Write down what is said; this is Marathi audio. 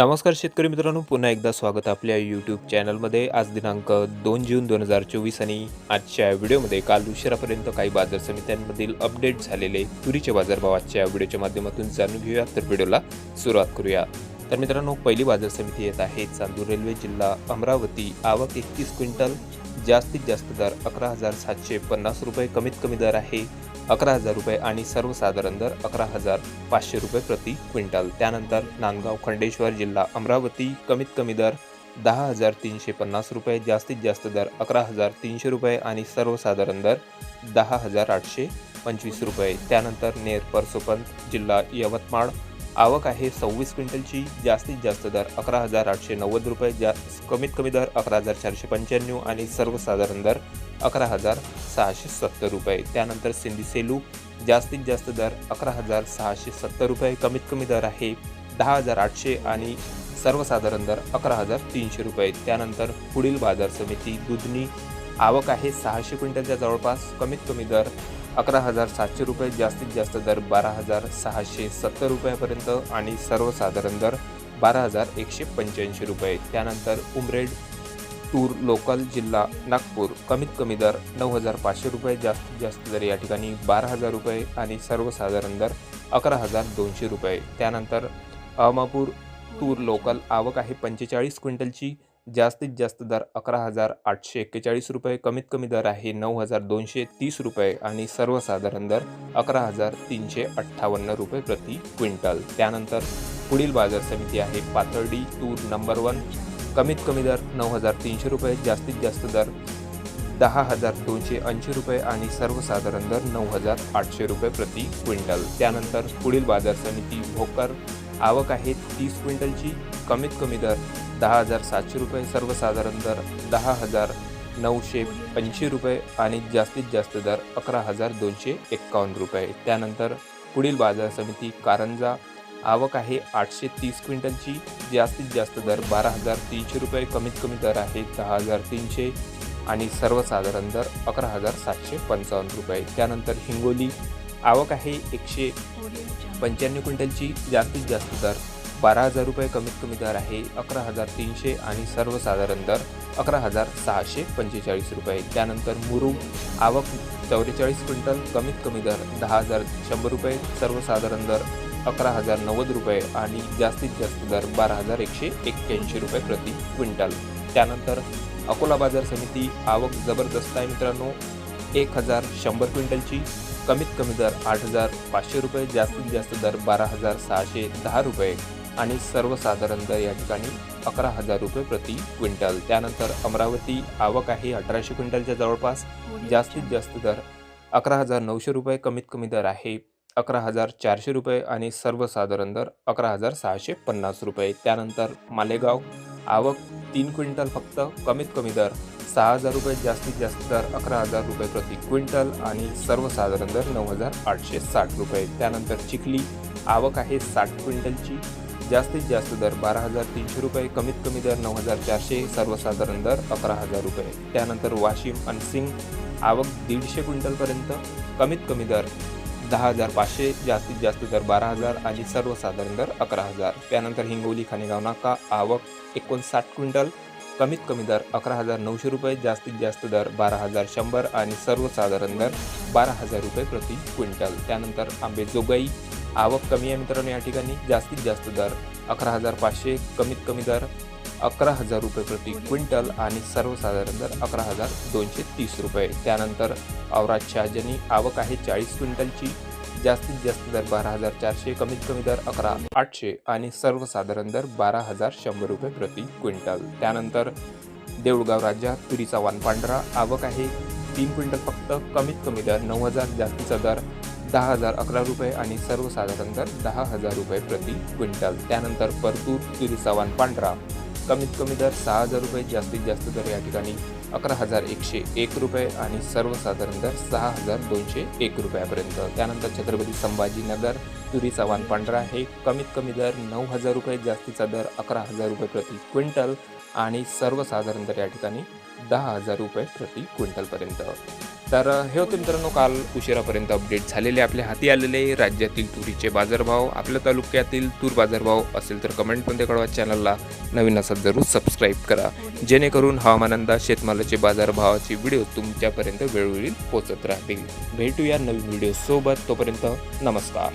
नमस्कार शेतकरी मित्रांनो पुन्हा एकदा स्वागत आपल्या यूट्यूब चॅनलमध्ये आज दिनांक दोन जून दोन हजार चोवीस आणि आजच्या व्हिडिओमध्ये काल उशिरापर्यंत काही बाजार समित्यांमधील अपडेट झालेले तुरीचे बाजारभाव आजच्या व्हिडिओच्या माध्यमातून जाणून घेऊया. तर व्हिडिओला सुरुवात करूया. तर मित्रांनो पहिली बाजार समिती येत आहे चांदूर रेल्वे जिल्हा अमरावती. आवक एकतीस क्विंटल जास्तीत जास्त दर अकरा हजार सातशे पन्नास रुपये कमीत कमी दर आहे. अकरा हजार रुपये आणि सर्वसाधारण दर अकरा हजार पाचशे रुपये प्रति क्विंटल. त्यानंतर नांदगाव खंडेश्वर जिल्हा अमरावती कमीत कमी दर दहा हजार तीनशे पन्नास रुपये जास्तीत जास्त दर अकरा हजार तीनशे रुपये आणि सर्वसाधारण दर दहा हजार आठशे पंचवीस रुपये. त्यानंतर नेर परसोपंत जिल्हा यवतमाळ आवक आहे सव्वीस क्विंटलची जास्तीत जास्त दर अकरा हजार आठशे नव्वद रुपये जा कमीत कमी दर अकरा हजार चारशे पंच्याण्णव आणि सर्वसाधारण दर अकरा हजार सहाशे सत्तर रुपये. त्यानंतर सिंधी सेलू जास्तीत जास्त दर अकरा हजार सहाशे सत्तर रुपये कमीत कमी दर आहे दहा हजार आठशे आणि सर्वसाधारण दर अकरा हजार तीनशे रुपये. त्यानंतर पुढील बाजार समिती दुधनी आवक आहे सहाशे क्विंटलच्या जवळपास. कमीत कमी दर अकरा हजार सातशे रुपये जास्तीत जास्त दर बारा हजार सहाशे सत्तर रुपयापर्यंत आणि सर्वसाधारण दर बारा हजार एकशे पंच्याऐंशी रुपये. त्यानंतर उमरेड टूर लोकल जिल्हा नागपूर कमीत कमी दर नऊ हजार पाचशे रुपये जास्तीत जास्त दर या ठिकाणी बारा हजार रुपये आणि सर्वसाधारण दर अकरा हजार दोनशे रुपये. त्यानंतर अहमापूर टूर लोकल आवक आहे पंचेचाळीस क्विंटलची जास्तीत जास्त दर अकरा हजार आठशे एक्केचाळीस रुपये कमीत कमी दर आहे नऊ हजार दोनशे तीस रुपये आणि सर्वसाधारण दर अकरा हजार तीनशे अठ्ठावन्न रुपये प्रति क्विंटल. त्यानंतर पुढील बाजार समिती आहे पाथर्डी टूर नंबर वन. कमीत कमी दर नऊ हजार तीनशे रुपये जास्तीत जास्त दर दहा हजार दोनशे ऐंशी रुपये आणि सर्वसाधारण दर नऊ हजार आठशे रुपये प्रति क्विंटल. त्यानंतर पुढील बाजार समिती भोकर आवक आहे तीस क्विंटलची कमीत कमी दर दहा हजार सातशे रुपये सर्वसाधारण दर दहा हजार नऊशे ऐंशी रुपये आणि जास्तीत जास्त दर अकरा हजार दोनशे एक्कावन्न रुपये. त्यानंतर पुढील बाजार समिती कारंजा. आवक आहे आठशे तीस क्विंटलची. जास्तीत जास्त दर बारा हजार तीनशे रुपये. कमीत कमी दर आहे दहा हजार तीनशे आणि सर्वसाधारण दर अकरा हजार सातशे पंचावन्न रुपये. त्यानंतर हिंगोली. आवक आहे एकशे पंच्याण्णव क्विंटलची. जास्तीत जास्त दर बारा हजार रुपये कमीत कमी दर आहे अकरा हजार तीनशे आणि सर्वसाधारण दर अकरा हजार सहाशे पंचेचाळीस रुपये. त्यानंतर मुरुम आवक चौवेचाळीस क्विंटल कमीत कमी दर दहा हजार शंभर रुपये सर्वसाधारण दर अकरा हजार नव्वद रुपये आणि जास्तीत जास्त दर बारा हजार एकशे एक्क्याऐंशी रुपये प्रति क्विंटल. त्यानंतर अकोला बाजार समिती आवक जबरदस्त आहे मित्रांनो एक हजार शंभर क्विंटलची कमीत कमी दर आठ हजार पाचशे रुपये जास्तीत जास्त दर बारा हजार सहाशे दहा रुपये. आणि सर्वसाधारण दर या ठिकाणी अकरा हजार रुपये प्रति क्विंटल. त्यानंतर अमरावती आवक आहे अठराशे क्विंटलच्या जवळपास. जास्तीत जास्त दर अकरा हजार नऊशे रुपये कमीत कमी दर आहे अकरा हजार चारशे रुपये आणि सर्वसाधारण दर अकरा हजार सहाशे पन्नास रुपये. त्यानंतर मालेगाव आवक तीन क्विंटल फक्त कमीत कमी दर सहा हजार रुपये जास्तीत जास्त दर अकरा हजार रुपये प्रति क्विंटल आणि सर्वसाधारण दर नऊ हजार आठशे साठ रुपये. त्यानंतर चिखली आवक आहे साठ क्विंटलची. जास्तीत जास्त दर बारा हजार तीनशे रुपये कमीत कमी दर नऊ हजार चारशे सर्वसाधारण दर अकरा हजार रुपये. त्यानंतर वाशिम अनसिंग आवक दीडशे क्विंटलपर्यंत कमीत कमी दर दहा हजार पाचशे जास्तीत जास्त दर बारा हजार आणि सर्वसाधारण दर अकरा हजार. त्यानंतर हिंगोली खानेगाव नाका आवक एकोणसाठ क्विंटल कमीत कमी दर अकरा हजार नऊशे रुपये जास्तीत जास्त दर बारा हजार शंभर आणि सर्वसाधारण दर बारा हजार रुपये प्रति क्विंटल. त्यानंतर आंबेजोगाई आवक कमी आहे मित्रांनो या ठिकाणी. जास्तीत जास्त दर अकरा हजार पाचशे कमीत कमी दर अकरा हजार रुपये प्रति क्विंटल आणि सर्वसाधारण दर अकरा हजार दोनशे तीस रुपये. त्यानंतर औराज शहाजनी आवक आहे चाळीस क्विंटलची. जास्तीत जास्त दर बारा हजार चारशे कमीत कमी दर अकरा आठशे आणि सर्वसाधारण दर बारा हजार शंभर रुपये प्रति क्विंटल. त्यानंतर देऊळगाव राज्यात तुरीचा वान पांढरा आवक आहे तीन क्विंटल फक्त कमीत कमी दर नऊ हजार. जास्तीचा दर दहा हजार अकरा रुपये आणि सर्वसाधारण दर दहा हजार रुपये प्रति क्विंटल. त्यानंतर परतूर तुरीचा पांढरा. कमीत कमी दर सहा हजार रुपये जास्तीत जास्त दर या ठिकाणी अकरा हजार एकशे एक रुपये आणि सर्वसाधारण दर सहा हजार दोनशे एक रुपयापर्यंत. त्यानंतर छत्रपती संभाजीनगर तुरीचा वान पांढरा हे कमीत कमी दर नऊ हजार रुपये जास्तीचा दर अकरा हजार रुपये प्रति क्विंटल आणि सर्वसाधारण दर या ठिकाणी दहा हजार रुपये प्रति क्विंटलपर्यंत. तर हे होते मित्रांनो काल उशिरापर्यंत अपडेट झालेले आपल्या हाती आलेले राज्यातील तुरीचे बाजारभाव. आपल्या तालुक्यातील तूर बाजारभाव असेल तर कमेंटमध्ये कळवा. चॅनलला नवीन असाल जरूर सबस्क्राईब करा. जेणेकरून हवामान अंदाज शेतमालाचे बाजारभावाचे व्हिडिओ तुमच्यापर्यंत वेळोवेळी पोचत राहतील. भेटूया नवीन व्हिडिओ सोबत. तोपर्यंत नमस्कार.